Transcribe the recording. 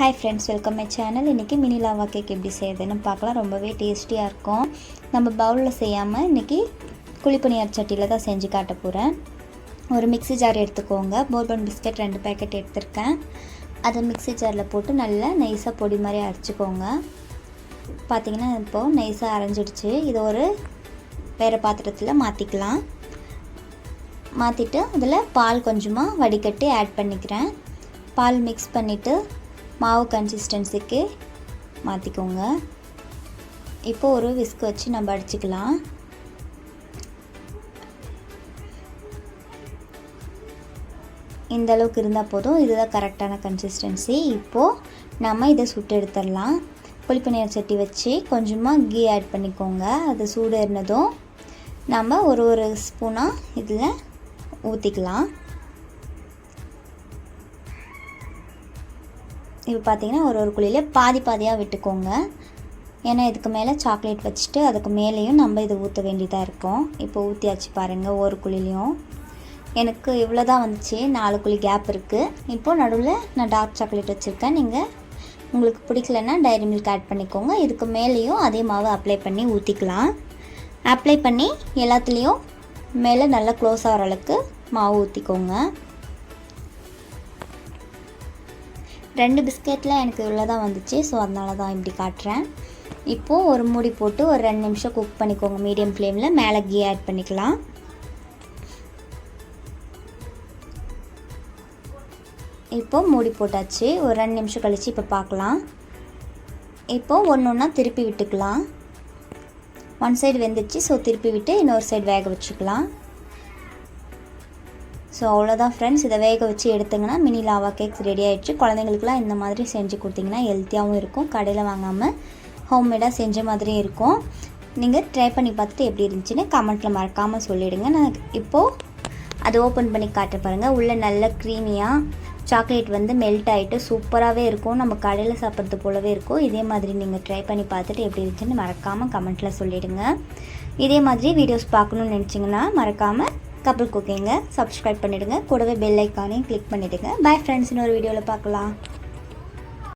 Hi friends welcome my channel இன்றைக்கி mini lava cake எப்படி செய்யுதுன்னு பார்க்கலாம். ரொம்பவே டேஸ்டியாக இருக்கும். நம்ம பவுலில் செய்யாமல் இன்றைக்கி குழிப்பணியார் சட்டியில் தான் செஞ்சு காட்ட போகிறேன் ஒரு மிக்ஸி ஜார் எடுத்துக்கோங்க. போர்பன் பிஸ்கட் ரெண்டு பேக்கெட் எடுத்திருக்கேன். அதை மிக்ஸி ஜாரில் போட்டு நல்லா நைஸாக பொடி மாதிரி அரைச்சிக்கோங்க. பார்த்தீங்கன்னா இப்போது நைஸாக அரைஞ்சிடுச்சு. இதை ஒரு வேறு பாத்திரத்தில் மாற்றிக்கலாம் மாற்றிட்டு அதில் பால் கொஞ்சமாக வடிகட்டி ஆட் பண்ணிக்கிறேன். பால் மிக்ஸ் பண்ணிவிட்டு மாவு கன்சிஸ்டன்சிக்கு மாற்றிக்கோங்க இப்போ ஒரு விஸ்க் வச்சு நம்ம அடிச்சுக்கலாம். இந்த அளவுக்கு இருந்தால் போதும். இதுதான் கரெக்டான கன்சிஸ்டன்சி இப்போது நம்ம இதை சுட்டு எடுத்துடலாம். புளிப்பநீர் சட்டி வச்சு கொஞ்சமாக கீ ஆட் பண்ணிக்கோங்க. அது சூடு இருந்ததும் நம்ம ஒரு ஒரு ஸ்பூனாக இதில் ஊற்றிக்கலாம் இப்போ பார்த்தீங்கன்னா ஒரு ஒரு குழியில் பாதி பாதியாக விட்டுக்கோங்க. ஏன்னா இதுக்கு மேலே சாக்லேட் வச்சுட்டு அதுக்கு மேலேயும் நம்ம இதை ஊற்ற வேண்டியதாக இருக்கும். இப்போ ஊற்றியாச்சு பாருங்கள் ஒரு குழிலையும் எனக்கு இவ்வளோ தான் வந்துச்சு. நாலு குழி கேப் இருக்குது இப்போது நடுவில் நான் டார்க் சாக்லேட் வச்சுருக்கேன். நீங்கள் உங்களுக்கு பிடிக்கலன்னா டைரி மில்க் ஆட் பண்ணிக்கோங்க. இதுக்கு மேலேயும் அதே மாவு அப்ளை பண்ணி ஊற்றிக்கலாம் அப்ளை பண்ணி எல்லாத்துலேயும் மேலே நல்லா க்ளோஸ் ஆகிற அளவுக்கு மாவு ஊற்றிக்கோங்க ரெண்டு பிஸ்கெட்டில் எனக்கு இவ்வளோ தான் வந்துச்சு. ஸோ அதனால தான் இப்படி காட்டுறேன். இப்போது ஒரு மூடி போட்டு ஒரு ரெண்டு நிமிஷம் குக் பண்ணிக்கோங்க. மீடியம் ஃப்ளேமில் மேலே கீ ஆட் பண்ணிக்கலாம். இப்போது மூடி போட்டாச்சு. ஒரு ரெண்டு நிமிஷம் கழித்து இப்போ பார்க்கலாம் இப்போது ஒன்று ஒன்றா திருப்பி விட்டுக்கலாம். One side வெந்துச்சு. ஸோ திருப்பி விட்டு இன்னொரு சைடு வேக வச்சுக்கலாம். ஸோ அவ்வளோதான் ஃப்ரெண்ட்ஸ் இதை வேக வச்சு எடுத்துங்கன்னா மினி லாவா கேக்ஸ் ரெடி ஆகிடுச்சு குழந்தைங்களுக்குலாம் இந்த மாதிரி செஞ்சு கொடுத்தீங்கன்னா ஹெல்த்தியாகவும் இருக்கும். கடையில் வாங்காமல் ஹோம்மேடாக செஞ்ச மாதிரியும் இருக்கும். நீங்கள் ட்ரை பண்ணி பார்த்துட்டு எப்படி இருந்துச்சுன்னு கமெண்ட்டில் மறக்காமல் சொல்லிவிடுங்க நான் இப்போது அதை ஓப்பன் பண்ணி காட்ட பாருங்கள் உள்ளே நல்ல க்ரீமியாக சாக்லேட் வந்து மெல்ட் ஆகிட்டு சூப்பராகவே இருக்கும். நம்ம கடையில் சாப்பிட்றது போலவே இருக்கும். இதே மாதிரி நீங்கள் ட்ரை பண்ணி பார்த்துட்டு எப்படி இருந்துச்சுன்னு மறக்காமல் கமெண்ட்டில் சொல்லிவிடுங்க இதே மாதிரி வீடியோஸ் பார்க்கணுன்னு நினச்சிங்கன்னா மறக்காமல் கப்பல் குக்கிங்கை. சப்ஸ்கிரைப் பண்ணிவிடுங்க கூடவே பெல் ஐக்கானையும் கிளிக் பண்ணிவிடுங்க பை ஃப்ரெண்ட்ஸ் இன்னொரு வீடியோவில் பார்க்கலாம்.